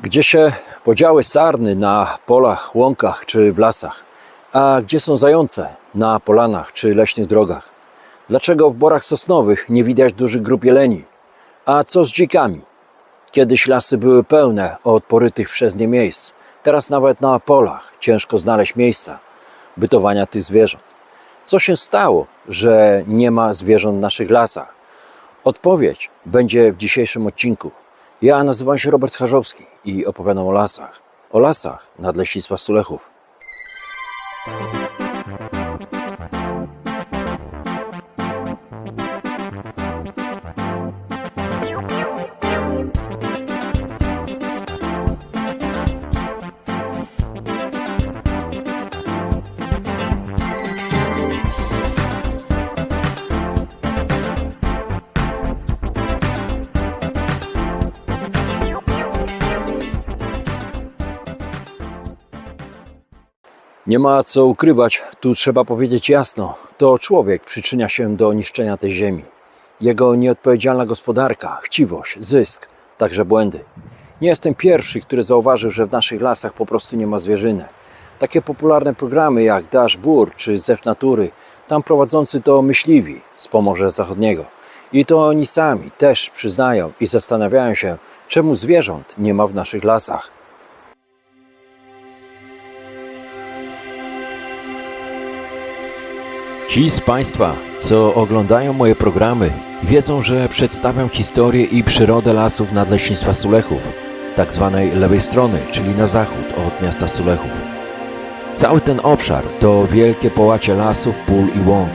Gdzie się podziały sarny na polach, łąkach czy w lasach? A gdzie są zające na polanach czy leśnych drogach? Dlaczego w borach sosnowych nie widać dużych grup jeleni? A co z dzikami? Kiedyś lasy były pełne od porytych przez nie miejsc. Teraz nawet na polach ciężko znaleźć miejsca bytowania tych zwierząt. Co się stało, że nie ma zwierząt w naszych lasach? Odpowiedź będzie w dzisiejszym odcinku. Ja nazywam się Robert Charzowski i opowiadam o lasach. O lasach Nadleśnictwa Sulechów. Nie ma co ukrywać, tu trzeba powiedzieć jasno. To człowiek przyczynia się do niszczenia tej ziemi. Jego nieodpowiedzialna gospodarka, chciwość, zysk, także błędy. Nie jestem pierwszy, który zauważył, że w naszych lasach po prostu nie ma zwierzyny. Takie popularne programy jak Dash Bur czy Zew Natury, tam prowadzący to myśliwi z Pomorza Zachodniego. I to oni sami też przyznają i zastanawiają się, czemu zwierząt nie ma w naszych lasach. Ci z Państwa, co oglądają moje programy, wiedzą, że przedstawiam historię i przyrodę lasów Nadleśnictwa Sulechów, tak zwanej lewej strony, czyli na zachód od miasta Sulechów. Cały ten obszar to wielkie połacie lasów, pól i łąk.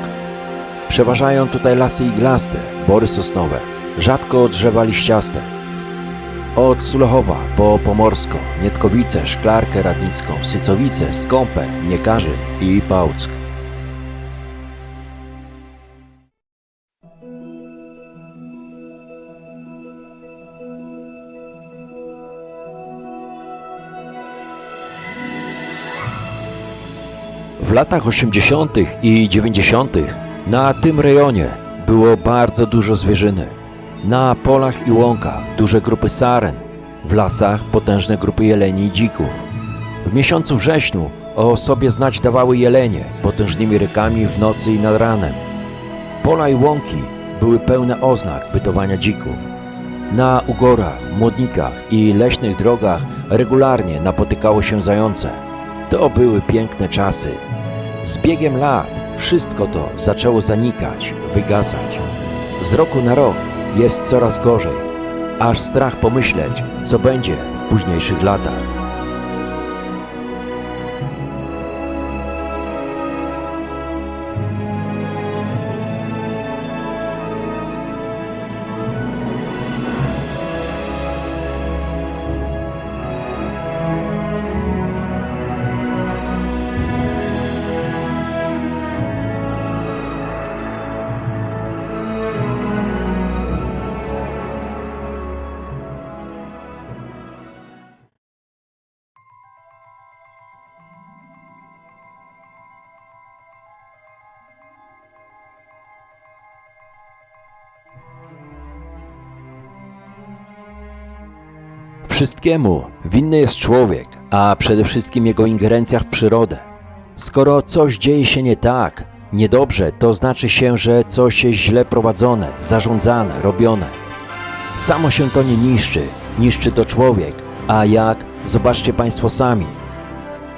Przeważają tutaj lasy iglaste, bory sosnowe, rzadko drzewa liściaste. Od Sulechowa po Pomorsko, Nietkowice, Szklarkę Radnicką, Sycowice, Skąpę, Niekarzy i Pałck. W latach 80. i 90. na tym rejonie było bardzo dużo zwierzyny. Na polach i łąkach duże grupy saren, w lasach potężne grupy jeleni i dzików. W miesiącu wrześniu o sobie znać dawały jelenie potężnymi rykami w nocy i nad ranem. Pola i łąki były pełne oznak bytowania dzików. Na ugorach, młodnikach i leśnych drogach regularnie napotykało się zające. To były piękne czasy. Z biegiem lat wszystko to zaczęło zanikać, wygasać. Z roku na rok jest coraz gorzej, aż strach pomyśleć, co będzie w późniejszych latach. Wszystkiemu winny jest człowiek, a przede wszystkim jego ingerencja w przyrodę. Skoro coś dzieje się nie tak, niedobrze, to znaczy się, że coś jest źle prowadzone, zarządzane, robione. Samo się to nie niszczy, niszczy to człowiek, a jak, zobaczcie Państwo sami.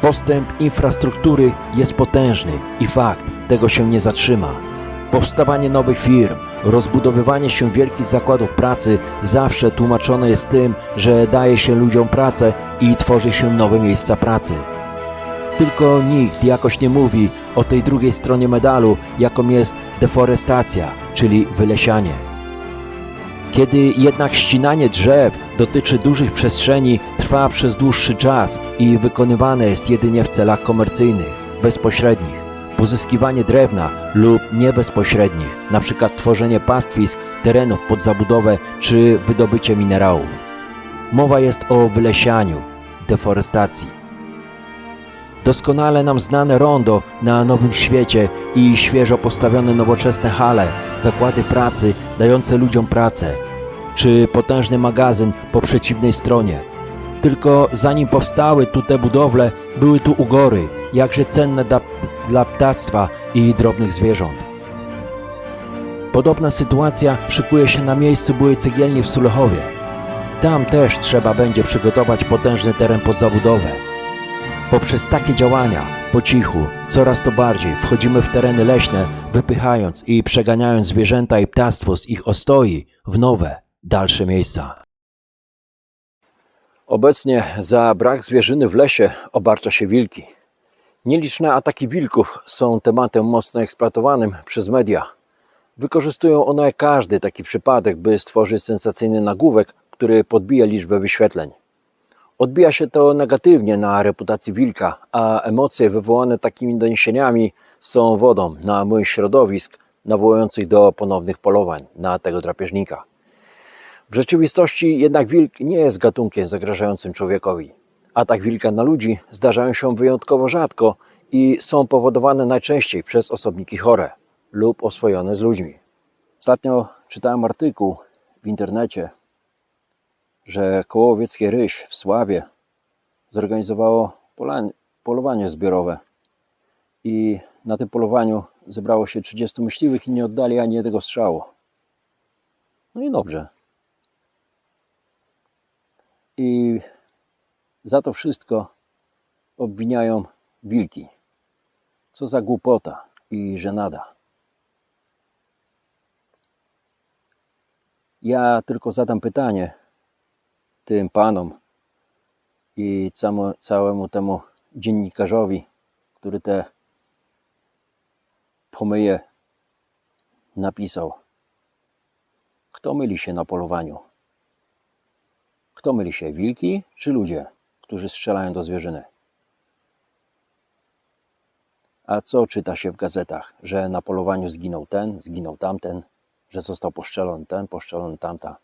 Postęp infrastruktury jest potężny i fakt, tego się nie zatrzyma. Powstawanie nowych firm, rozbudowywanie się wielkich zakładów pracy zawsze tłumaczone jest tym, że daje się ludziom pracę i tworzy się nowe miejsca pracy. Tylko nikt jakoś nie mówi o tej drugiej stronie medalu, jaką jest deforestacja, czyli wylesianie. Kiedy jednak ścinanie drzew dotyczy dużych przestrzeni, trwa przez dłuższy czas i wykonywane jest jedynie w celach komercyjnych, bezpośrednich. Pozyskiwanie drewna lub niebezpośrednich, np. tworzenie pastwisk, terenów pod zabudowę czy wydobycie minerałów. Mowa jest o wylesianiu, deforestacji. Doskonale nam znane rondo na Nowym Świecie i świeżo postawione nowoczesne hale, zakłady pracy dające ludziom pracę, czy potężny magazyn po przeciwnej stronie. Tylko zanim powstały tu te budowle, były tu ugory, jakże cenne dla, dla ptactwa i drobnych zwierząt. Podobna sytuacja szykuje się na miejscu byłej cegielni w Sulechowie. Tam też trzeba będzie przygotować potężny teren pod zabudowę. Poprzez takie działania, po cichu, coraz to bardziej wchodzimy w tereny leśne, wypychając i przeganiając zwierzęta i ptactwo z ich ostoi w nowe, dalsze miejsca. Obecnie za brak zwierzyny w lesie obarcza się wilki. Nieliczne ataki wilków są tematem mocno eksploatowanym przez media. Wykorzystują one każdy taki przypadek, by stworzyć sensacyjny nagłówek, który podbija liczbę wyświetleń. Odbija się to negatywnie na reputacji wilka, a emocje wywołane takimi doniesieniami są wodą na młyn środowisk nawołujących do ponownych polowań na tego drapieżnika. W rzeczywistości jednak wilk nie jest gatunkiem zagrażającym człowiekowi. Atak wilka na ludzi zdarzają się wyjątkowo rzadko i są powodowane najczęściej przez osobniki chore lub oswojone z ludźmi. Ostatnio czytałem artykuł w internecie, że koło łowieckie Ryś w Sławie zorganizowało polowanie zbiorowe i na tym polowaniu zebrało się 30 myśliwych i nie oddali ani jednego strzału. No i dobrze. I za to wszystko obwiniają wilki. Co za głupota i żenada. Ja tylko zadam pytanie tym panom i całemu, temu dziennikarzowi, który te pomyje napisał. Kto myli się na polowaniu? Kto myli się, wilki czy ludzie, którzy strzelają do zwierzyny? A co czyta się w gazetach, że na polowaniu zginął ten, zginął tamten, że został poszczelony ten, poszczelony tamta?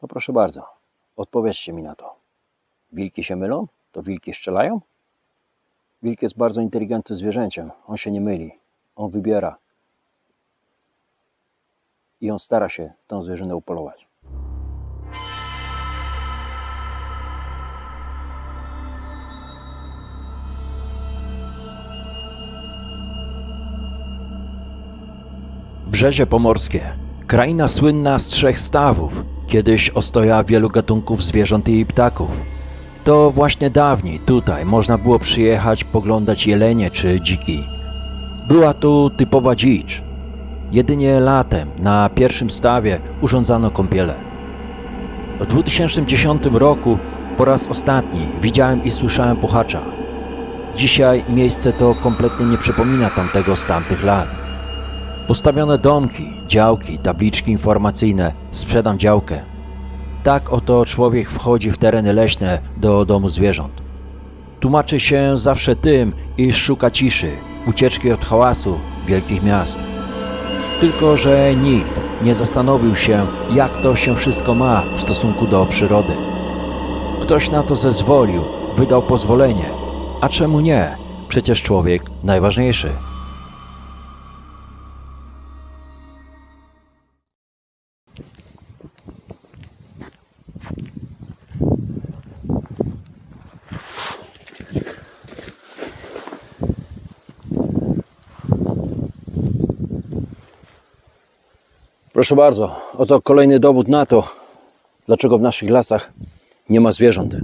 To proszę bardzo, odpowiedzcie mi na to. Wilki się mylą? To wilki strzelają? Wilk jest bardzo inteligentnym zwierzęciem. On się nie myli. On wybiera. I on stara się tę zwierzynę upolować. Brzezie Pomorskie. Kraina słynna z trzech stawów, kiedyś ostoja wielu gatunków zwierząt i ptaków. To właśnie dawniej tutaj można było przyjechać poglądać jelenie czy dziki. Była tu typowa dzicz. Jedynie latem na pierwszym stawie urządzano kąpiele. W 2010 roku po raz ostatni widziałem i słyszałem puchacza. Dzisiaj miejsce to kompletnie nie przypomina tamtego z tamtych lat. Postawione domki, działki, tabliczki informacyjne, sprzedam działkę. Tak oto człowiek wchodzi w tereny leśne do domu zwierząt. Tłumaczy się zawsze tym, iż szuka ciszy, ucieczki od hałasu wielkich miast. Tylko, że nikt nie zastanowił się, jak to się wszystko ma w stosunku do przyrody. Ktoś na to zezwolił, wydał pozwolenie. A czemu nie? Przecież człowiek najważniejszy. Proszę bardzo, oto kolejny dowód na to, dlaczego w naszych lasach nie ma zwierząt.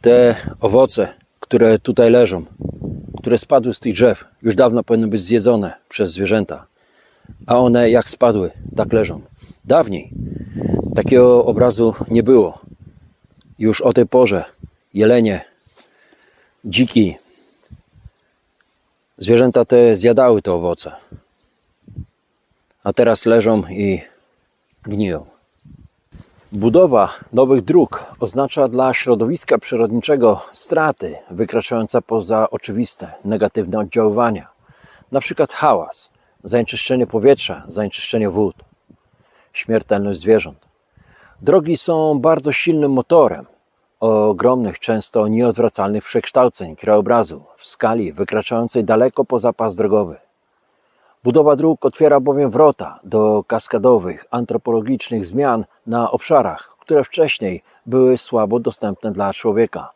Te owoce, które tutaj leżą, które spadły z tych drzew, już dawno powinny być zjedzone przez zwierzęta. A one jak spadły, tak leżą. Dawniej takiego obrazu nie było. Już o tej porze jelenie, dziki, zwierzęta te zjadały te owoce a teraz leżą i gniją. Budowa nowych dróg oznacza dla środowiska przyrodniczego straty wykraczające poza oczywiste negatywne oddziaływania, przykład hałas, zanieczyszczenie powietrza, zanieczyszczenie wód, śmiertelność zwierząt. Drogi są bardzo silnym motorem ogromnych, często nieodwracalnych przekształceń krajobrazu w skali wykraczającej daleko poza pas drogowy. Budowa dróg otwiera bowiem wrota do kaskadowych, antropologicznych zmian na obszarach, które wcześniej były słabo dostępne dla człowieka.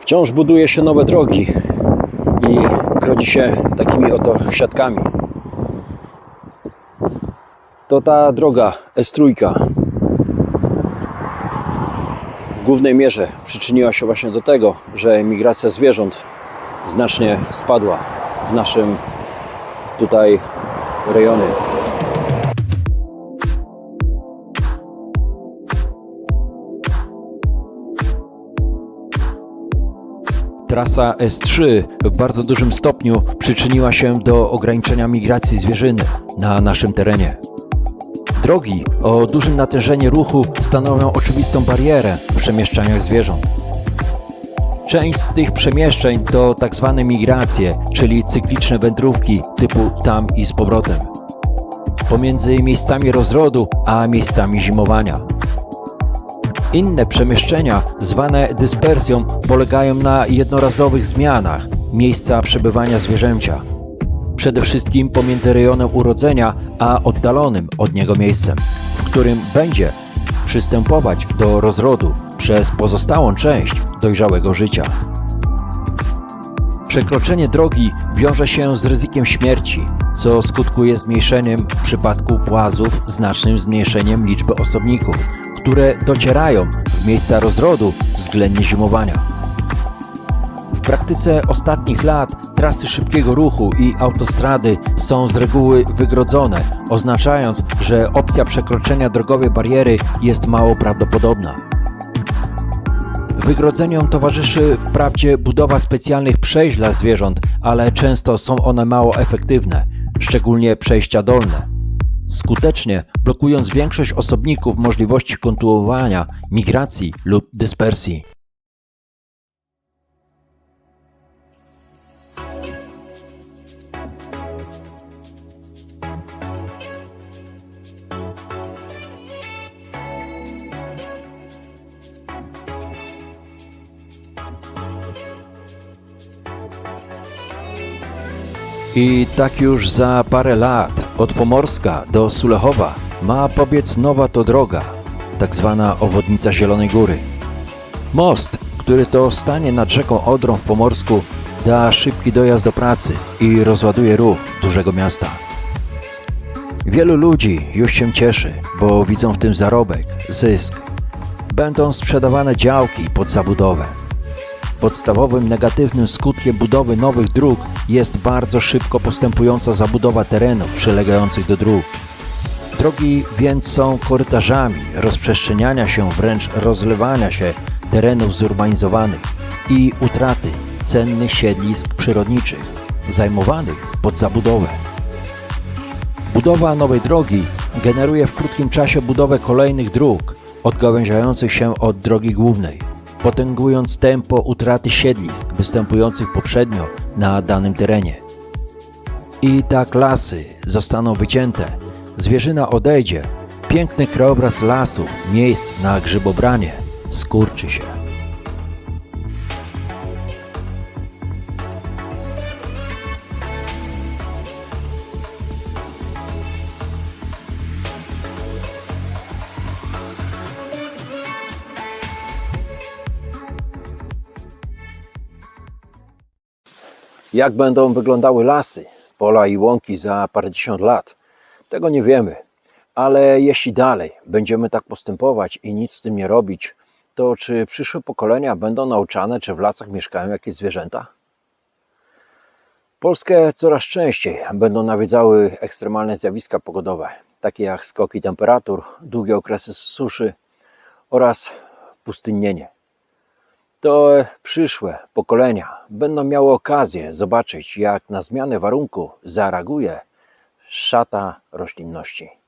Wciąż buduje się nowe drogi i grodzi się takimi oto siatkami. To ta droga S3 w głównej mierze przyczyniła się właśnie do tego, że migracja zwierząt znacznie spadła w naszym tutaj rejonie. Trasa S3 w bardzo dużym stopniu przyczyniła się do ograniczenia migracji zwierzyny na naszym terenie. Drogi o dużym natężeniu ruchu stanowią oczywistą barierę w przemieszczaniach zwierząt. Część z tych przemieszczeń to tak zwane migracje, czyli cykliczne wędrówki typu tam i z powrotem. Pomiędzy miejscami rozrodu a miejscami zimowania. Inne przemieszczenia, zwane dyspersją, polegają na jednorazowych zmianach miejsca przebywania zwierzęcia. Przede wszystkim pomiędzy rejonem urodzenia a oddalonym od niego miejscem, w którym będzie przystępować do rozrodu przez pozostałą część dojrzałego życia. Przekroczenie drogi wiąże się z ryzykiem śmierci, co skutkuje zmniejszeniem w przypadku płazów znacznym zmniejszeniem liczby osobników, które docierają w miejsca rozrodu względnie zimowania. W praktyce ostatnich lat trasy szybkiego ruchu i autostrady są z reguły wygrodzone, oznaczając, że opcja przekroczenia drogowej bariery jest mało prawdopodobna. Wygrodzeniom towarzyszy wprawdzie budowa specjalnych przejść dla zwierząt, ale często są one mało efektywne, szczególnie przejścia dolne. Skutecznie blokując większość osobników możliwości kontynuowania migracji lub dyspersji. I tak już za parę lat od Pomorska do Sulechowa ma pobiec nowa to droga, tak zwana obwodnica Zielonej Góry. Most, który to stanie nad rzeką Odrą w Pomorsku, da szybki dojazd do pracy i rozładuje ruch dużego miasta. Wielu ludzi już się cieszy, bo widzą w tym zarobek, zysk. Będą sprzedawane działki pod zabudowę. Podstawowym negatywnym skutkiem budowy nowych dróg jest bardzo szybko postępująca zabudowa terenów przylegających do dróg. Drogi więc są korytarzami rozprzestrzeniania się, wręcz rozlewania się terenów zurbanizowanych i utraty cennych siedlisk przyrodniczych zajmowanych pod zabudowę. Budowa nowej drogi generuje w krótkim czasie budowę kolejnych dróg odgałęziających się od drogi głównej potęgując tempo utraty siedlisk występujących poprzednio na danym terenie. I tak lasy zostaną wycięte, zwierzyna odejdzie, piękny krajobraz lasów, miejsc na grzybobranie skurczy się. Jak będą wyglądały lasy, pola i łąki za parędziesiąt lat, tego nie wiemy. Ale jeśli dalej będziemy tak postępować i nic z tym nie robić, to czy przyszłe pokolenia będą nauczane, czy w lasach mieszkają jakieś zwierzęta? Polskę coraz częściej będą nawiedzały ekstremalne zjawiska pogodowe, takie jak skoki temperatur, długie okresy suszy oraz pustynnienie to przyszłe pokolenia będą miały okazję zobaczyć, jak na zmianę warunku zareaguje szata roślinności.